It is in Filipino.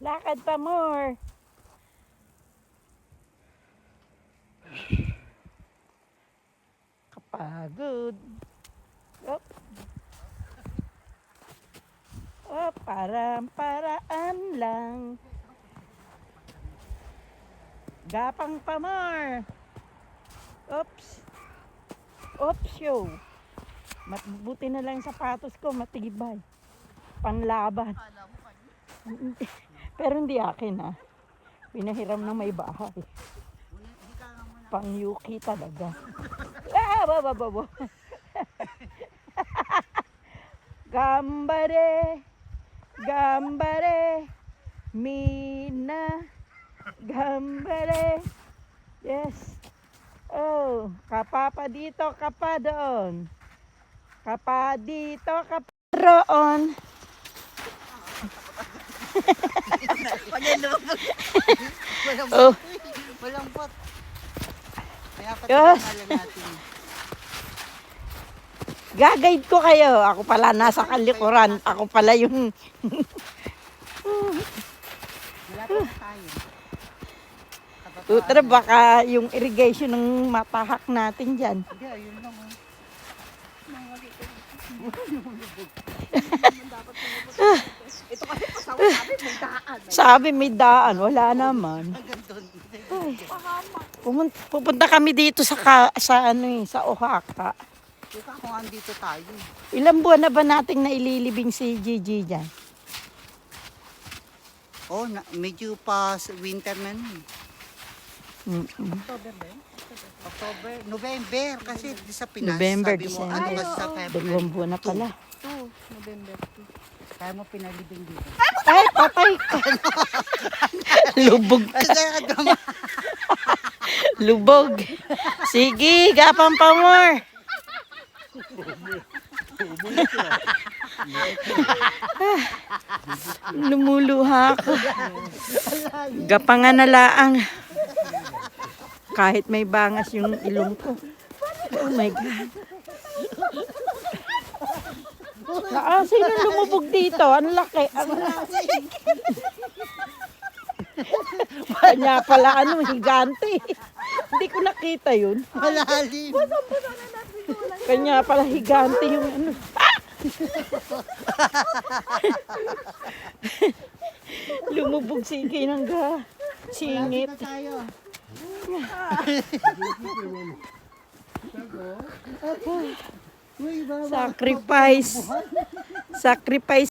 Lakad pa more. Kapagod. Op. Oh, parang paraan lang. Gapang pa more. Oops. Oops, yo. Mabuti na lang yung sapatos ko, matibay. Panlaban. Pero hindi akin ha. Pinahiram ng may bahay. Pang Yuki talaga. Ah, ba, ba, ba, ba. Gambare, gambare, mina, gambare. Yes. Oh, kapa pa dito, kapa doon. Kapa dito, kapa roon. Walang Oh. Walang pot. Kaya Yes. patigalan natin. Gagayad ko kayo. Ako pala nasa kalikuran. Ako pala yung... Malapit na tayo. Katataan. Tutra, baka yung irrigation ng matahak natin dyan. Hindi, ayun lang. oh. Ito kasi pasawa namin, may daan. Sabi may daan. Wala naman. Hanggang doon. Ay, pumunta, pupunta kami dito sa, ka, sa, ano, eh, sa Oaxaca. Teka kung andito tayo. Ilang buwan na ba nating naililibing si Gigi dyan? Oh, na, medyo pa winter na nun. Mm-mm. October ba yun? October, November kasi di sa Pinas. November, sabi mo, December. ano kasi sa kaya, Dalawang buwan na pala. 2, November 2. Kaya mo pinalibing dito. Ay, patay ka. Lubog. Kasi drama. Lubog. Sige, gapang pa more. Lumuluha ako. Gapangan na laang. Kahit may bangas yung ilong ko. Oh my God. Ah, sino lumubog dito? Ang laki. Ang Kanya pala ano, higante. Hindi ko nakita yun. Malalim. Kanya pala higante yung ano. Lumubog si Kinangga. Singit. Tayo. Baba. Sacrifice. Sacrifice